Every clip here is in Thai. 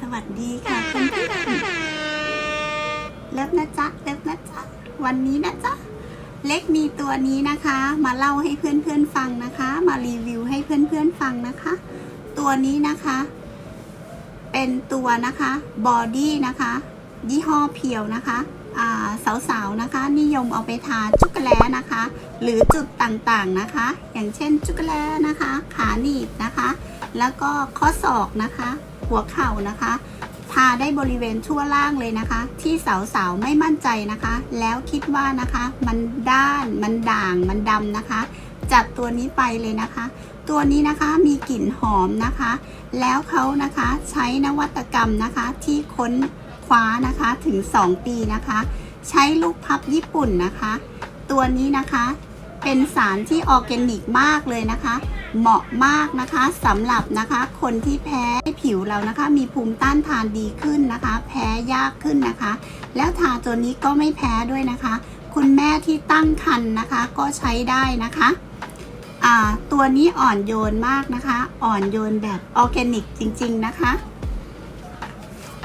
สวัสดีค่ะเพื่อนๆเลิฟนะจ๊ะเลิฟนะจ๊ะวันนี้นะจ๊ะเล็กมีตัวนี้นะคะ มาเล่าให้เพื่อนๆฟังนะคะ มารีวิวให้เพื่อนๆฟังนะคะ ตัวนี้นะคะ เป็นตัวนะคะบอดี้นะคะ ยี่ห้อเพียวนะคะอ่าสาวๆนะคะ นิยมเอาไปทาจุกแล้นะคะ หรือจุดต่างๆนะคะ อย่างเช่นจุกแล้นะคะ ขาหนีบนะคะ แล้วก็ข้อศอกนะคะ หัวเข่านะคะทาได้บริเวณทั่วล่างเลยนะคะ ที่สาวๆไม่มั่นใจนะคะ แล้วคิดว่านะคะ มันด้านมันด่างมันดำนะคะ จัดตัวนี้ไปเลยนะคะ ตัวนี้นะคะมีกลิ่นหอมนะคะ แล้วเขานะคะใช้นวัตกรรมนะคะที่ค้นคว้านะคะถึง 2 ปีนะคะ ใช้ลูกพับญี่ปุ่นนะคะ ตัวนี้นะคะเป็นสารที่ออร์แกนิกมากเลยนะคะ เหมาะมากนะคะสำหรับนะคะคนที่แพ้ผิวเรานะคะ มีภูมิต้านทานดีขึ้นนะคะ แพ้ยากขึ้นนะคะ แล้วทาตัวนี้ก็ไม่แพ้ด้วยนะคะ คุณแม่ที่ตั้งครรภ์นะคะ ก็ใช้ได้นะคะตัวนี้อ่อนโยนมากนะคะ อ่อนโยนแบบออร์แกนิกจริง ๆนะคะ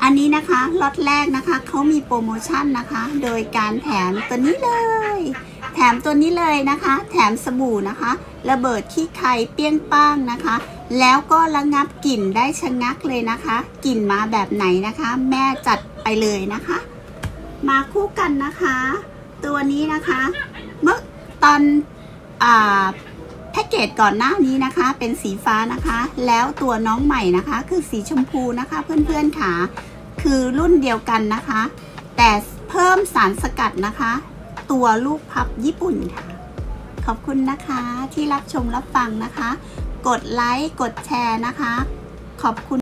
อันนี้นะคะล็อตแรกนะคะเขามีโปรโมชั่นนะคะ โดยการแถมตัวนี้เลย มตัวนี้เลยนะคะ แถมสบู่นะคะ ระเบิดขี้ไข่เปี้ยงป้างนะคะ แล้วก็ระงับกลิ่นได้ชะงักเลยนะคะ กลิ่นมาแบบไหนนะคะ แม่จัดไปเลยนะคะ มาคู่กันนะคะ ตัวนี้นะคะเมื่อตอนอ่าแพ็กเกจก่อนหน้านี้นะคะ เป็นสีฟ้านะคะ แล้วตัวน้องใหม่นะคะ คือสีชมพูนะคะ เพื่อนๆค่ะ คือรุ่นเดียวกันนะคะ แต่เพิ่มสารสกัดนะคะ ตัวลูกพับญี่ปุ่นค่ะ ขอบคุณนะคะที่รับชมรับฟังนะคะ กดไลค์กดแชร์นะคะ ขอบคุณ